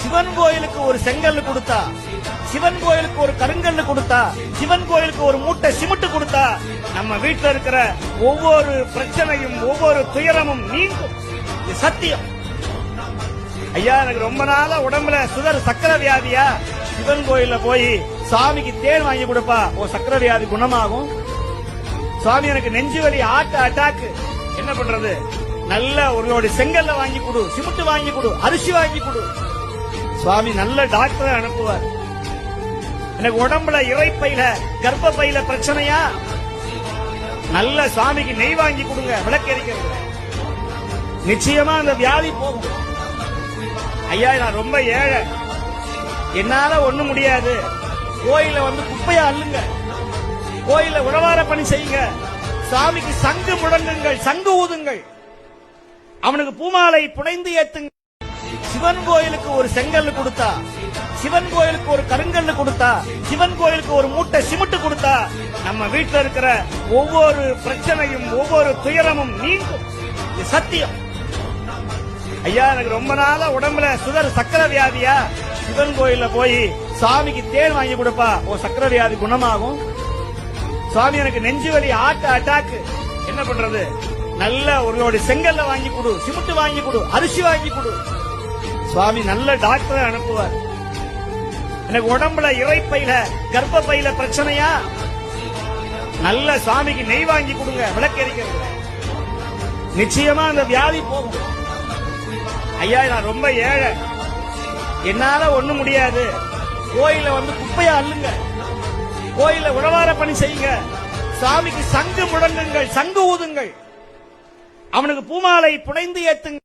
சிவன் கோயிலுக்கு ஒரு செங்கல் கொடுத்தா சிவன் கோயிலுக்கு ஒரு கருங்கல் கொடுத்தா சிவன் கோயிலுக்கு ஒரு மூட்டை சிமெண்ட் கொடுத்தா நம்ம வீட்டுல இருக்கிற ஒவ்வொரு பிரச்சனையும் ஒவ்வொரு துயரமும் நீங்கும். இது சத்தியம். ஐயா எனக்கு ரொம்ப நாளா உடம்புல சுகர் சக்கரை வியாதியா? சிவன் கோயில்ல போய் சாமிக்கு தேன் வாங்கி கொடுப்பா ஓ சக்கரை வியாதி குணமாகும்? சுவாமி எனக்கு நெஞ்சு வலி ஆட்ட அட்டாக்கு என்ன பண்றது? நல்ல ஒரு செங்கல்ல வாங்கி கொடு சிமெண்ட் வாங்கி கொடு அரிசி வாங்கி கொடு. சுவாமி நல்ல டாக்டரை அனுப்புவார். எனக்கு உடம்புல இறைப்பையில கர்ப்பப்பையில பிரச்சனையா? நல்ல சுவாமிக்கு நெய் வாங்கி கொடுங்க விளக்கெரிக்கிறது நிச்சயமா அந்த வியாதி போகும். ஐயா நான் ரொம்ப ஏழை. என்னால ஒண்ணு முடியாது. கோயில வந்து குப்பையா அள்ளுங்க. கோயில உழவார பணி செய்யுங்க. சாமிக்கு சங்கு முழங்குங்கள் சங்கு ஊதுங்கள். அவனுக்கு பூமாலை புனைந்து ஏத்துங்க சிவன் கோயிலுக்கு ஒரு செங்கல் கொடுத்தா சிவன் கோயிலுக்கு ஒரு கருங்கல் கொடுத்தா சிவன் கோயிலுக்கு ஒரு மூட்டை சிமெண்ட் கொடுத்தா நம்ம வீட்டுல இருக்கிற ஒவ்வொரு பிரச்சனையும் ஒவ்வொரு துயரமும் நீங்கும். இது சத்தியம். ஐயா எனக்கு ரொம்ப நாளா உடம்புல சுகர் சக்கரை வியாதியா? சிவன் கோயில்ல போய் சாமிக்கு தேன் வாங்கி கொடுப்பா ஓ சக்கரை வியாதி குணமாகும். சுவாமி எனக்கு நெஞ்சு வலி ஆட்ட அட்டாக்கு என்ன பண்றது? நல்ல ஒரு செங்கல்ல வாங்கி கொடு சிமெண்ட் வாங்கி கொடு அரிசி வாங்கி கொடு. சுவாமி நல்ல டாக்டரை அனுப்புவார். எனக்கு உடம்புல இறைப்பையில கர்ப்பப்பையில பிரச்சனையா? நல்ல சுவாமிக்கு நெய் வாங்கி கொடுங்க விளக்கெரிக்கிறது நிச்சயமா அந்த வியாதி போகும். ஐயா நான் ரொம்ப ஏழை. என்னால ஒண்ணு முடியாது. கோயில வந்து குப்பையா அள்ளுங்க. கோயில உழவார பணி செய்யுங்க. சாமிக்கு சங்கு முழங்குங்கள் சங்கு ஊதுங்கள். அவனுக்கு பூமாலை புனைந்து ஏத்துங்க